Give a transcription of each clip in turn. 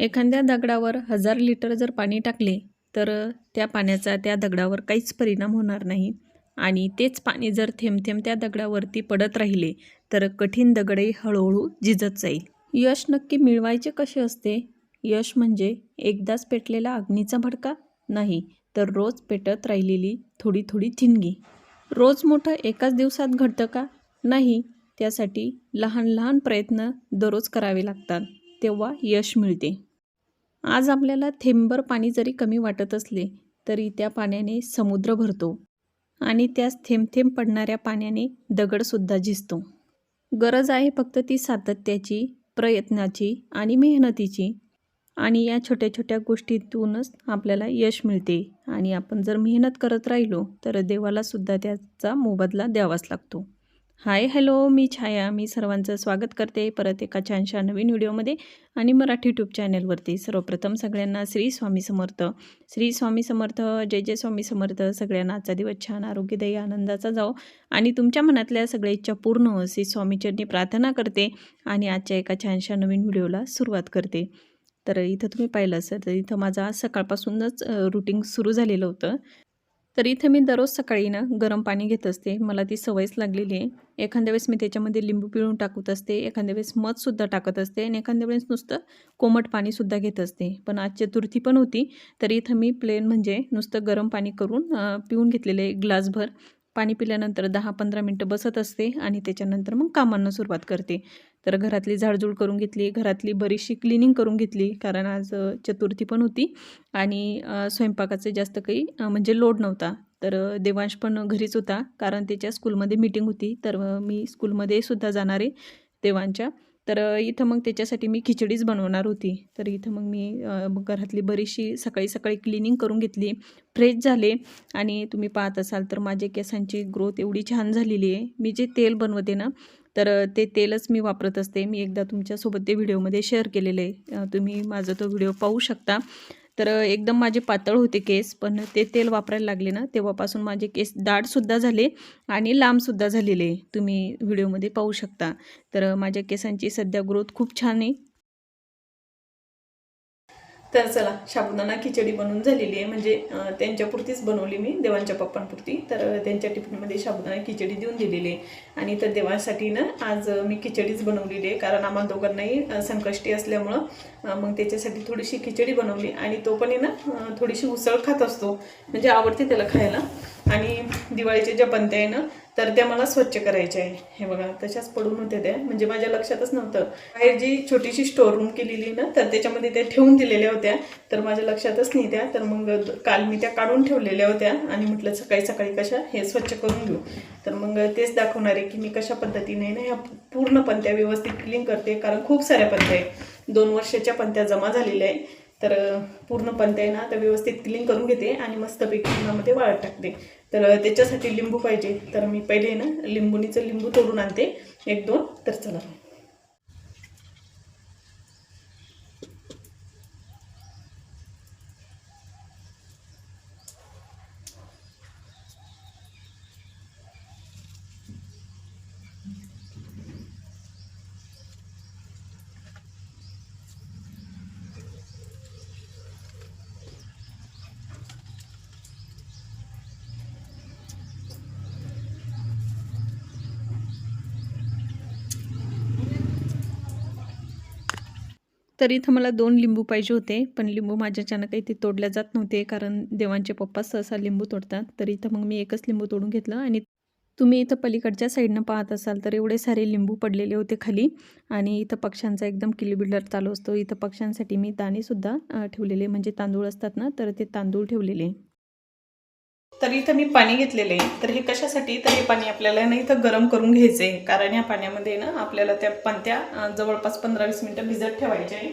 एखाद्या दगडावर हजार लिटर जर पाणी टाकले तर त्या पाण्याचा त्या दगडावर काहीच परिणाम होणार नाही. आणि तेच पाणी जर थेंब थेंब त्या दगडावरती पडत राहिले तर कठीण दगडही हळूहळू झिजत जाईल. यश नक्की मिळवायचे कसे असते? यश म्हणजे एकदाच पेटलेला अग्नीचा भडका? नाही तर रोज पेटत राहिलेली थोडी थोडी थिनगी. रोज मोठं एकाच दिवसात घडतं का? नाही त्यासाठी लहान लहान प्रयत्न दररोज करावे लागतात तेव्हा यश मिळते. आज आपल्याला थेंबर पाणी जरी कमी वाटत असले तरी त्या पाण्याने समुद्र भरतो आणि त्यास थेंब थेंब पडणाऱ्या पाण्याने दगडसुद्धा झिजतो. गरज आहे फक्त ती सातत्याची प्रयत्नाची आणि मेहनतीची आणि या छोट्या छोट्या गोष्टीतूनच आपल्याला यश मिळते आणि आपण जर मेहनत करत राहिलो तर देवालासुद्धा त्याचा मोबदला द्यावाच लागतो. हाय हॅलो मी छाया. मी सर्वांचं स्वागत करते परत एका छानशा नवीन व्हिडिओमध्ये आणि मराठी यूट्यूब चॅनलवरती सर्वप्रथम सगळ्यांना श्री स्वामी समर्थ. श्री स्वामी समर्थ जय जय स्वामी समर्थ. सगळ्यांना आजचा दिवस छान आरोग्यदायी आनंदाचा जाओ आणि तुमच्या मनातल्या सगळ्या इच्छा पूर्ण हो श्री स्वामीचरणी प्रार्थना करते आणि आजच्या एका छानशा नवीन व्हिडिओला सुरुवात करते. तर इथं तुम्ही पाहिलं असेल तर इथं माझा आज सकाळपासूनच रुटीन सुरू झालेलं होतं. तर इथं मी दररोज सकाळी ना गरम पाणी घेत असते. मला ती सवयच लागलेली आहे. एखाद्या वेळेस मी त्याच्यामध्ये लिंबू पिळून टाकत असते. एखाद्या वेळेस मधसुद्धा टाकत असते आणि एखाद्या वेळेस नुसतं कोमट पाणीसुद्धा घेत असते. पण आज चतुर्थी पण होती. तर इथं मी प्लेन म्हणजे नुसतं गरम पाणी करून पिऊन घेतलेले एक ग्लासभर. पाणी पिल्यानंतर दहा पंधरा मिनटं बसत असते आणि त्याच्यानंतर मग कामांना सुरुवात करते. तर घरातली झाडझूड करून घेतली घरातली बरीचशी क्लिनिंग करून घेतली कारण आज चतुर्थी पण होती आणि स्वयंपाकाचे स्वयंपाकाचं जास्त काही म्हणजे लोड नव्हता. तर देवांश पण घरीच होता कारण त्याच्या स्कूलमध्ये मीटिंग होती. तर मी स्कूलमध्ये सुद्धा जाणार आहे देवांच्या. तर इथं मग त्याच्यासाठी मी खिचडीच बनवणार होती. तर इथं मग मी घरातली बरीचशी सकाळी सकाळी क्लिनिंग करून घेतली. फ्रेश झाले आणि तुम्ही पाहत असाल तर माझे केसांची ग्रोथ एवढी छान झालेली आहे. मी जे तेल बनवते ना तर ते तेलच मी वापरत असते. मी एकदा तुमच्यासोबत ते व्हिडिओमध्ये शेअर केलेलं आहे. तुम्ही माझा तो व्हिडिओ पाहू शकता. तर एकदम माझे पातळ होते केस पण ते तेल वापरायला लागले ना तेव्हापासून माझे केस दाटसुद्धा झाले आणि लांबसुद्धा झालेले. तुम्ही व्हिडिओमध्ये पाहू शकता. तर माझ्या केसांची सध्या ग्रोथ खूप छान आहे. तर चला साबुदाणा खिचडी बनवून झालेली आहे. म्हणजे त्यांच्यापुरतीच बनवली मी देवांच्या पप्पांपुरती. तर त्यांच्या टिफिनमध्ये साबुदाणा खिचडी देऊन दिलेली आहे. आणि तर देवांसाठी ना आज मी खिचडीच बनवलेली आहे. कारण आम्हाला दोघांनाही संकष्टी असल्यामुळं मग त्याच्यासाठी थोडीशी खिचडी बनवली. आणि तो पण आहे ना थोडीशी उसळ खात असतो. म्हणजे आवडते त्याला खायला. आणि दिवाळीच्या ज्या बनत्या आहे ना तर त्या मला स्वच्छ करायच्या आहे. हे बघा तशाच पडून होत्या त्या. म्हणजे माझ्या लक्षातच नव्हतं. बाहेर जी छोटीशी स्टोर रूम केलेली ना तर त्याच्यामध्ये त्या ठेवून दिलेल्या होत्या. तर माझ्या लक्षातच नाही त्या. तर मग काल मी त्या काढून ठेवलेल्या होत्या आणि म्हटलं सकाळी सकाळी कशा हे स्वच्छ करून घेऊ. तर मग तेच दाखवणार आहे की मी कशा पद्धतीने ना ह्या पूर्ण पंत्या व्यवस्थित क्लीन करते. कारण खूप साऱ्या पंत्या आहे दोन वर्षाच्या पंत्या जमा झालेल्या आहे तर पूर्ण पंत्या आहे ना तर व्यवस्थित क्लीन करून घेते आणि मस्तपैकी उन्हामध्ये वाळत टाकते. तर त्याच्यासाठी लिंबू पाहिजे. तर मी पहिले ना लिंबुनीचं लिंबू तोडून आणते. एक दोन. तर चला. तर इथं मला दोन लिंबू पाहिजे होते पण लिंबू माझ्याच्यानं काही ते तोडल्या जात नव्हते कारण देवांचे पप्पा सहसा लिंबू तोडतात. तर इथं मग मी एकच लिंबू तोडून घेतलं आणि तुम्ही इथं पलीकडच्या साईडनं पाहत असाल तर एवढे सारे लिंबू पडलेले होते खाली आणि इथं पक्ष्यांचा एकदम किलीबिल्डर चालू असतो. इथं पक्ष्यांसाठी मी दाणेसुद्धा ठेवलेले म्हणजे तांदूळ असतात ना तर ते तांदूळ ठेवलेले. तर इथं मी पाणी घेतलेलं आहे. तर हे कशासाठी तर हे पाणी आपल्याला ना इथं गरम करून घ्यायचं आहे कारण या पाण्यामध्ये ना आपल्याला त्या पणत्या जवळपास पंधरा वीस मिनटं भिजत ठेवायचे आहे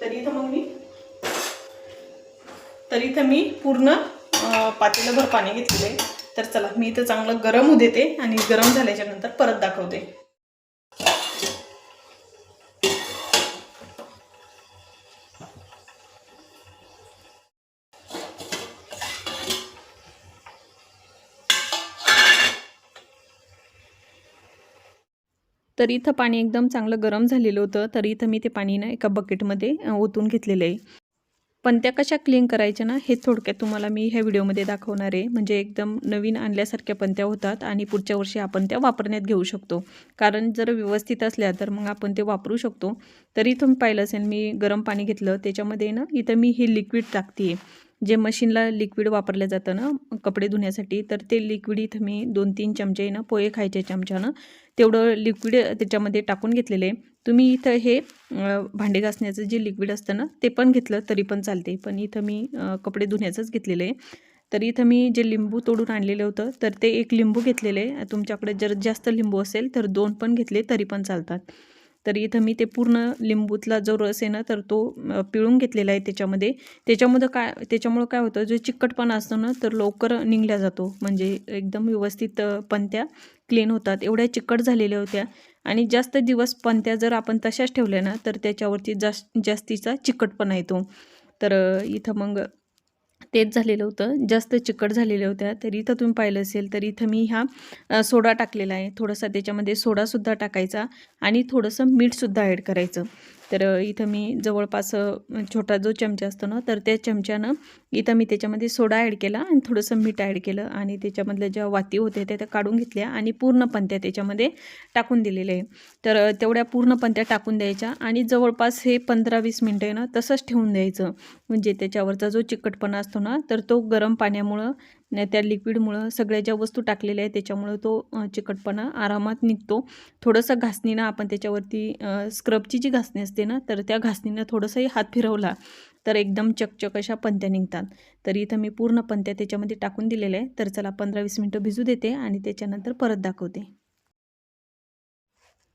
तर इथं मग मी तर इथं मी पूर्ण पातेलभर पाणी घेतलेलं आहे. तर चला मी इथं चांगलं गरम होऊ देते आणि गरम झाल्याच्यानंतर परत दाखवते. तर इथं पाणी एकदम चांगलं गरम झालेलं होतं. तर इथं मी ते पाणी ना एका बकेटमध्ये ओतून घेतलेलं आहे. पण त्या कशा क्लीन करायच्या ना हे थोडक्यात तुम्हाला मी ह्या व्हिडिओमध्ये दाखवणार आहे. म्हणजे एकदम नवीन आणल्यासारख्या पंत्या होतात आणि पुढच्या वर्षी आपण त्या वापरण्यात घेऊ शकतो. कारण जर व्यवस्थित असल्या तर मग आपण ते वापरू शकतो. तरी तुम्ही पाहिलं असेल मी गरम पाणी घेतलं. त्याच्यामध्ये ना इथं मी हे लिक्विड टाकते जे मशीनला लिक्विड वापरलं जातं ना कपडे धुण्यासाठी तर ते लिक्विड इथं मी दोन तीन चमचे ना पोहे खायच्या चमच्यानं तेवढं लिक्विड त्याच्यामध्ये टाकून घेतलेलं. आहे तुम्ही इथं हे भांडे घासण्याचं जे लिक्विड असतं ना ते पण घेतलं तरी पण चालते. पण इथं मी कपडे धुण्याचंच घेतलेलं. आहे तर इथं मी जे लिंबू तोडून आणलेलं होतं तर ते एक लिंबू घेतलेलं. आहे तुमच्याकडे जर जास्त लिंबू असेल तर दोन पण घेतले तरी पण चालतात. तर इथं मी ते पूर्ण लिंबूतला जो रस आहे ना तर तो पिळून घेतलेला आहे त्याच्यामध्ये. त्याच्यामध्ये काय त्याच्यामुळं काय होतं जो चिकटपणा असतो ना तर लवकर निघल्या जातो. म्हणजे एकदम व्यवस्थित पणत्या पंत्या क्लीन होतात. एवढ्या चिकट झालेल्या होत्या. आणि जास्त दिवस पंत्या जर आपण तशाच ठेवल्या ना तर त्याच्यावरती जास्त जास्तीचा चिकटपणा येतो. तर इथं मग तेच झालेलं होतं. जास्त चिकट झालेल्या होत्या. तर इथं तुम्ही पाहिलं असेल तर इथं मी ह्या सोडा टाकलेला आहे. थोडासा त्याच्यामध्ये सोडासुद्धा टाकायचा आणि थोडंसं मीठसुद्धा ॲड करायचं. तर इथं मी जवळपास छोटा जो चमचा असतो ना तर त्या चमच्यानं इथं मी त्याच्यामध्ये सोडा ॲड केला आणि थोडंसं मीठ ॲड केलं आणि त्याच्यामधल्या ज्या वाती होत्या त्या त्या काढून घेतल्या आणि पूर्ण पंत्या त्याच्यामध्ये टाकून दिलेल्या आहे तर तेवढ्या पूर्ण पंत्या टाकून द्यायच्या आणि जवळपास हे पंधरा वीस मिनटं आहे ना तसंच ठेवून द्यायचं. म्हणजे त्याच्यावरचा जो चिकटपणा असतो ना तर तो गरम पाण्यामुळं त्या लिक्विडमुळं सगळ्या ज्या वस्तू टाकलेल्या आहेत त्याच्यामुळं तो चिकटपणा आरामात निघतो. थोडंसं घासणीनं आपण त्याच्यावरती स्क्रबची जी घासणी असते ना तर त्या घासणीनं थोडंसंही हात फिरवला तर एकदम चकचक अशा पंत्या निघतात. तर इथं मी पूर्ण पंत्या त्याच्यामध्ये टाकून दिलेल्या आहे तर चला पंधरा वीस मिनटं भिजू देते आणि त्याच्यानंतर परत दाखवते.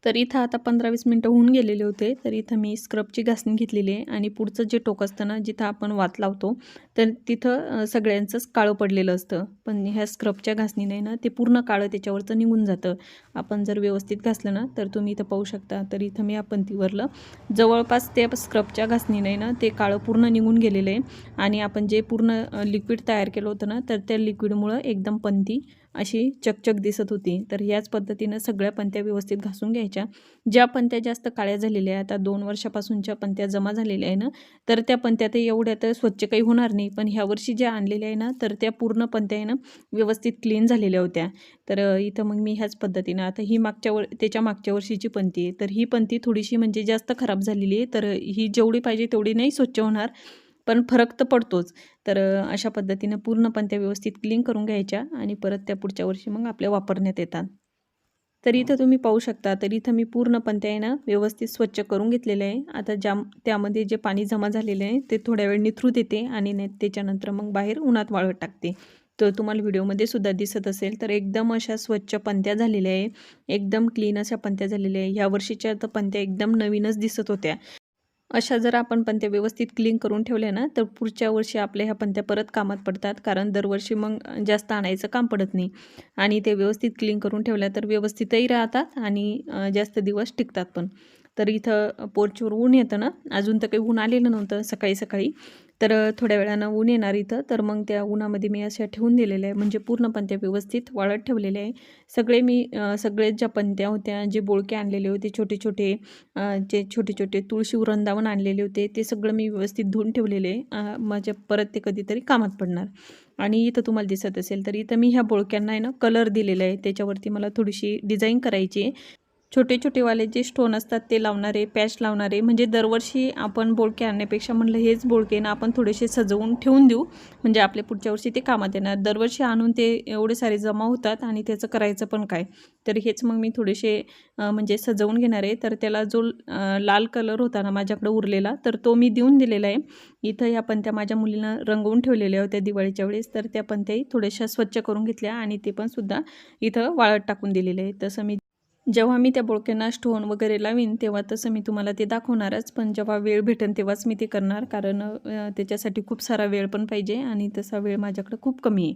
तर इथं आता पंधरा वीस मिनटं होऊन गेलेले होते. तर इथं मी स्क्रबची घासणी घेतलेली आहे आणि पुढचं जे टोक असतं ना जिथं आपण वात लावतो तर तिथं सगळ्यांचंच काळं पडलेलं असतं. पण ह्या स्क्रबच्या घासणीने ना ते पूर्ण काळं त्याच्यावरचं निघून जातं. आपण जर व्यवस्थित घासलं ना तर तुम्ही इथं पाहू शकता. तर इथं मी आपण तीवरलं जवळपास त्या स्क्रबच्या घासणीने ना ते काळं पूर्ण निघून गेलेलं आहे. आणि आपण जे पूर्ण लिक्विड तयार केलं होतं ना तर त्या लिक्विडमुळं एकदम पंती अशी चकचक दिसत होती. तर याच पद्धतीनं सगळ्या पंत्या व्यवस्थित घासून घ्यायच्या. ज्या पंत्या जास्त काळ्या झालेल्या आहे आता दोन वर्षापासूनच्या पंत्या जमा झालेल्या आहे ना तर त्या पंत्या तर एवढ्या तर स्वच्छ काही होणार नाही. पण ह्या वर्षी ज्या आणलेल्या आहे ना तर त्या पूर्ण पंत्या आहे ना व्यवस्थित क्लीन झालेल्या होत्या. तर इथं मग मी ह्याच पद्धतीनं आता ही मागच्या वर त्याच्या मागच्या वर्षीची पंती आहे. तर ही पंती थोडीशी म्हणजे जास्त खराब झालेली आहे. तर ही जेवढी पाहिजे तेवढी नाही स्वच्छ होणार. पण फरक तर पडतोच. तर अशा पद्धतीनं पूर्ण पंत्या व्यवस्थित क्लीन करून घ्यायच्या आणि परत त्या पुढच्या वर्षी मग आपल्या वापरण्यात येतात. तर इथं तुम्ही पाहू शकता तर इथं मी पूर्ण पंत्या आहे ना व्यवस्थित स्वच्छ करून घेतलेलं आहे. आता ज्या त्यामध्ये जे पाणी जमा झालेलं आहे ते थोड्या वेळ निथरू देते आणि ने त्याच्यानंतर मग बाहेर उन्हात वाळत टाकते. तर तुम्हाला व्हिडिओमध्ये सुद्धा दिसत असेल तर एकदम अशा स्वच्छ पंत्या झालेल्या आहे. एकदम क्लीन अशा पंत्या झालेल्या आहे. ह्या वर्षीच्या तर पंत्या एकदम नवीनच दिसत होत्या. अशा जर आपण पंत्या व्यवस्थित क्लीन करून ठेवल्या ना तर पुढच्या वर्षी आपल्या ह्या पंत्या परत कामात पडतात. कारण दरवर्षी मग जास्त आणायचं काम पडत नाही. आणि ते व्यवस्थित क्लीन करून ठेवल्या तर व्यवस्थितही राहतात आणि जास्त दिवस टिकतात पण. तर इथं पोर्चवर ऊन येतं ना. अजून तर काही ऊन आलेलं नव्हतं सकाळी सकाळी. तर थोड्या वेळानं ऊन येणार इथं. तर मग त्या उन्हामध्ये मी अशा ठेवून दिलेल्या आहे म्हणजे पूर्ण पंत्या व्यवस्थित वाळत ठेवलेल्या आहे सगळे मी सगळे ज्या पंत्या होत्या जे बोळके आणलेले होते छोटे छोटे जे छोटे छोटे तुळशी वृंदावन आणलेले होते ते सगळं मी व्यवस्थित धुवून ठेवलेले आहे. माझ्या परत ते कधीतरी कामात पडणार. आणि इथं तुम्हाला दिसत असेल तर इथं मी ह्या बोळक्यांना आहे ना कलर दिलेला आहे. त्याच्यावरती मला थोडीशी डिझाईन करायची आहे. छोटे छोटेवाले जे स्टोन असतात ते लावणारे पॅच लावणारे म्हणजे दरवर्षी आपण बोळके आणण्यापेक्षा म्हणलं हेच बोळके ना आपण थोडेसे सजवून ठेवून देऊ. म्हणजे आपल्या पुढच्या वर्षी ते कामात येणार. दरवर्षी आणून ते एवढे सारे जमा होतात आणि त्याचं करायचं पण काय? तर हेच मग मी थोडेसे म्हणजे सजवून घेणार आहे. तर त्याला जो लाल कलर होता ना माझ्याकडे उरलेला तर तो मी देऊन दिलेला आहे. इथं या पंत्या माझ्या मुलींना रंगवून ठेवलेल्या होत्या दिवाळीच्या वेळेस. तर त्या पंत्याही थोड्याशा स्वच्छ करून घेतल्या आणि ते पण सुद्धा इथं वाळत टाकून दिलेले आहे. तसं मी जेव्हा मी त्या बोळक्यांना स्टोन वगैरे लावीन तेव्हा तसं मी तुम्हाला ते दाखवणारच. पण जेव्हा वेळ भेटेल तेव्हाच मी ते करणार कारण त्याच्यासाठी खूप सारा वेळ पण पाहिजे आणि तसा वेळ माझ्याकडे खूप कमी आहे.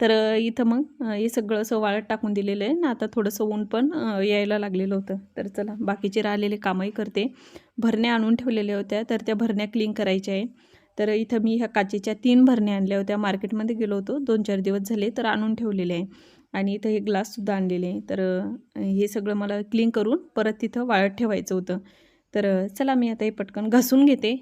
तर इथं मग हे सगळं असं वाळत टाकून दिलेलं आहे. ना आता थोडंसं ऊन पण यायला लागलेलं होतं. तर चला बाकीचे राहिलेले कामही करते. भरण्या आणून ठेवलेल्या होत्या तर त्या भरण्या क्लीन करायच्या आहे. तर इथं मी ह्या काचेच्या तीन भरण्या आणल्या होत्या. मार्केटमध्ये गेलो होतो दोन चार दिवस झाले तर आणून ठेवलेले आहे. आणि इथं हे ग्लाससुद्धा आणलेले तर हे सगळं मला क्लीन करून परत तिथं वाळत ठेवायचं होतं. तर चला मी आता हे पटकन घासून घेते.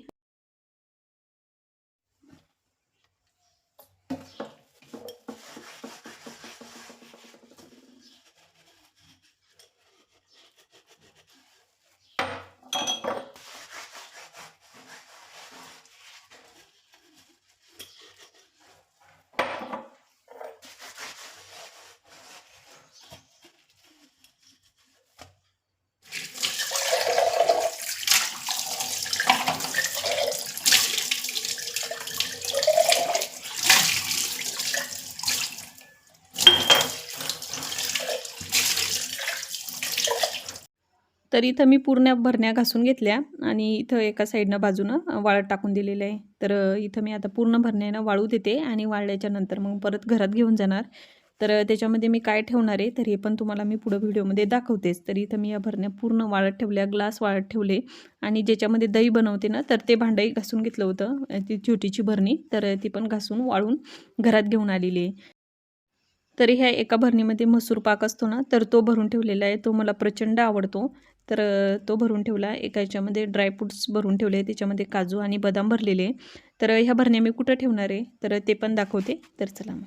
तर इथं मी पूर्ण भरण्या घासून घेतल्या आणि इथं एका साईडनं बाजूनं वाळत टाकून दिलेलं आहे. तर इथं मी आता पूर्ण भरण्यानं वाळू देते आणि वाळल्याच्या नंतर मग परत घरात घेऊन जाणार. तर त्याच्यामध्ये मी काय ठेवणार आहे तर हे पण तुम्हाला मी पुढं व्हिडिओमध्ये दाखवतेच. तर इथं मी या भरण्या पूर्ण वाळत ठेवल्या ग्लास वाळत ठेवले आणि ज्याच्यामध्ये दही बनवते ना तर ते भांडंही घासून घेतलं होतं ती छोटीची भरणी. तर ती पण घासून वाळून घरात घेऊन आलेली आहे. तर ह्या एका भरणीमध्ये मसूर पाक असतो ना तर तो भरून ठेवलेला आहे. तो मला प्रचंड आवडतो. तर तो भरून ठेवला. एका याच्यामध्ये ड्रायफ्रूट्स भरून ठेवले. त्याच्यामध्ये काजू आणि बदाम भरलेले. आहे. तर ह्या भरण्या मी कुठं ठेवणार आहे? तर ते पण दाखवते. तर चला मग.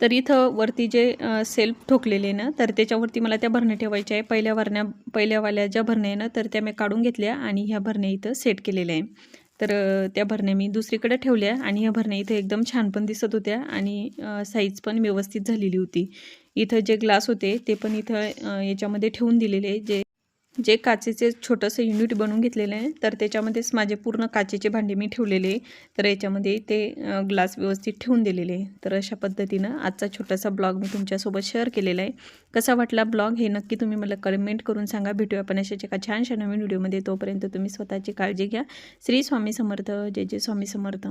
तर इथं वरती जे सेल्फ ठोकलेले आहे ना तर त्याच्यावरती मला त्या भरण्या ठेवायच्या आहे. पहिल्या भरण्या पहिल्यावाल्या ज्या भरण्या आहे ना तर त्या मी काढून घेतल्या आणि ह्या भरण्या इथं सेट केलेल्या आहे. तर त्या भरण्या मी दुसरीकडे ठेवल्या आणि ह्या भरण्या इथं एकदम छान पण दिसत होत्या आणि साईज पण व्यवस्थित झालेली होती. इथं जे ग्लास होते ते पण इथं याच्यामध्ये ठेवून दिलेले जे जे काचेचे छोटंसं युनिट बनवून घेतलेलं आहे तर त्याच्यामध्येच माझे पूर्ण काचेचे भांडे मी ठेवलेले तर याच्यामध्ये ते ग्लास व्यवस्थित ठेवून दिलेले तर अशा पद्धतीनं आजचा छोटासा ब्लॉग मी तुमच्यासोबत शेअर केलेला आहे. कसा वाटला ब्लॉग हे नक्की तुम्ही मला कमेंट करून सांगा. भेटूया आपण अशाच एका छानशा नवीन व्हिडिओमध्ये. तोपर्यंत तुम्ही स्वतःची काळजी घ्या. श्री स्वामी समर्थ. जय जय स्वामी समर्थ.